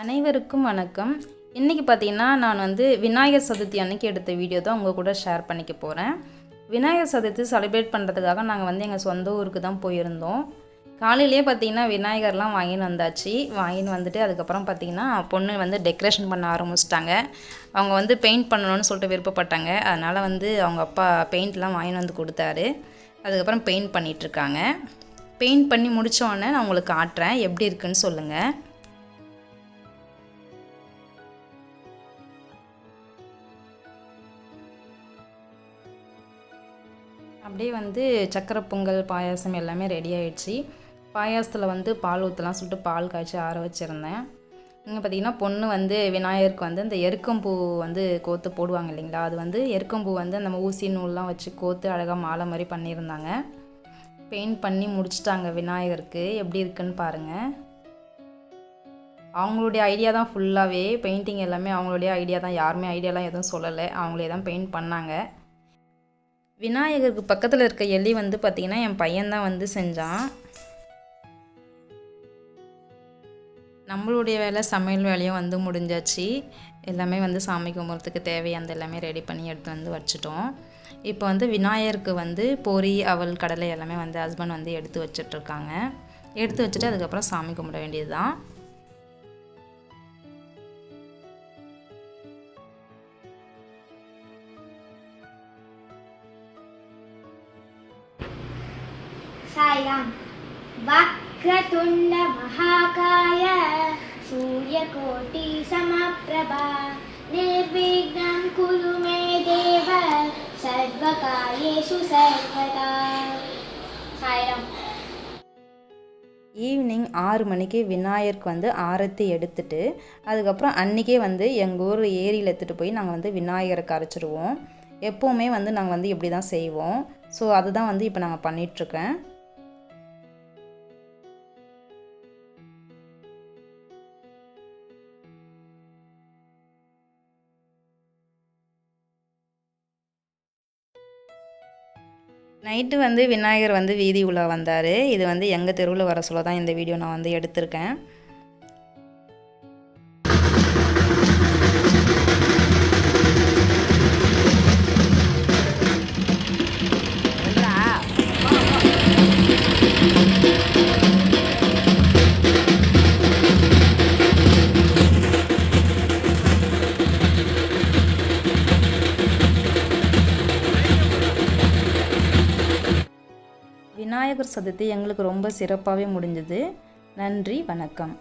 அனைவருக்கும் வணக்கம். இன்றைக்கி பார்த்தீங்கன்னா நான் வந்து விநாயகர் சதுர்த்தி அன்னைக்கு எடுத்த வீடியோ தான் உங்கள் கூட ஷேர் பண்ணிக்க போகிறேன் விநாயகர் சதுர்த்தி செலிப்ரேட் பண்ணுறதுக்காக நாங்கள் வந்து எங்கள் சொந்த ஊருக்கு தான் போயிருந்தோம். காலையிலேயே பார்த்தீங்கன்னா விநாயகர்லாம் வாங்கின்னு வந்தாச்சு. வாங்கின்னு வந்துட்டு அதுக்கப்புறம் பார்த்தீங்கன்னா பொண்ணு வந்து டெக்கரேஷன் பண்ண ஆரம்பிச்சிட்டாங்க. அவங்க வந்து பெயிண்ட் பண்ணணும்னு சொல்லிட்டு விருப்பப்பட்டாங்க. அதனால் வந்து அவங்க அப்பா பெயிண்ட்லாம் வாங்கின்னு வந்து கொடுத்தாரு. அதுக்கப்புறம் பெயிண்ட் பண்ணிகிட்ருக்காங்க பெயிண்ட் பண்ணி முடித்தோடனே நான் உங்களுக்கு காட்டுறேன். எப்படி இருக்குன்னு சொல்லுங்கள் அப்படியே வந்து சக்கரை பொங்கல் பாயாசம் எல்லாமே ரெடி ஆகிடுச்சு பாயாசத்தில் வந்து பால் ஊற்றலாம் சொல்லிட்டு பால் காய்ச்சி ஆற வச்சுருந்தேன். இங்கே பார்த்தீங்கன்னா பொண்ணு வந்து விநாயகருக்கு வந்து இந்த எருக்கம்பூ வந்து கோத்து போடுவாங்க இல்லைங்களா? அது வந்து எருக்கம்பூ வந்து அந்த ஊசி நூல்லாம் வச்சு கோத்து அழகாக மாலை மாதிரி பண்ணியிருந்தாங்க. பெயிண்ட் பண்ணி முடிச்சிட்டாங்க விநாயகருக்கு. எப்படி இருக்குன்னு பாருங்கள் அவங்களுடைய ஐடியா தான் ஃபுல்லாகவே பெயிண்டிங் எல்லாமே அவங்களுடைய ஐடியா தான். யாருமே ஐடியாலாம் எதுவும் சொல்லலை. அவங்களே தான் பெயிண்ட் பண்ணாங்க. விநாயகருக்கு பக்கத்தில் இருக்க எலி வந்து பார்த்திங்கன்னா என் பையன்தான் வந்து செஞ்சான். நம்மளுடைய வேலை சமையல் வேலையும் வந்து முடிஞ்சாச்சு. எல்லாமே வந்து சாமி கும்பிட்றதுக்கு தேவையானது எல்லாமே ரெடி பண்ணி எடுத்து வந்து வச்சுட்டோம். இப்போ வந்து விநாயகருக்கு வந்து பொரி அவல் கடலை எல்லாமே வந்து ஹஸ்பண்ட் வந்து எடுத்து வச்சிட்ருக்காங்க எடுத்து வச்சுட்டு அதுக்கப்புறம் சாமி கும்பிட வேண்டியது தான் சாய்ராம் வக்ரதுண்ட மகாகாய சூரியகோட்டி சமப்பிரபா நிர்விக்னம் குரு தேவ சர்வகாரியேஷு சர்வதா. சாய்ராம். ஈவினிங் ஆறு மணிக்கு விநாயகருக்கு வந்து ஆரத்தி எடுத்துட்டு அதுக்கப்புறம் அன்றைக்கே வந்து எங்கள் ஊர் ஏரியில் எடுத்துகிட்டு போய் நாங்கள் வந்து விநாயகருக்கு அரைச்சிடுவோம் எப்போவுமே வந்து நாங்கள் வந்து இப்படி தான் செய்வோம். ஸோ அதுதான் வந்து இப்போ நாங்கள் பண்ணிகிட்ருக்கேன் நைட்டு வந்து விநாயகர் வந்து வீதி உலா வந்தார். இது வந்து எங்கள் தெருவில் வர சொல்ல தான் இந்த வீடியோ நான் வந்து எடுத்திருக்கேன். விநாயகர் சதுர்த்தி எங்களுக்கு ரொம்ப சிறப்பாகவே முடிஞ்சது. நன்றி வணக்கம்.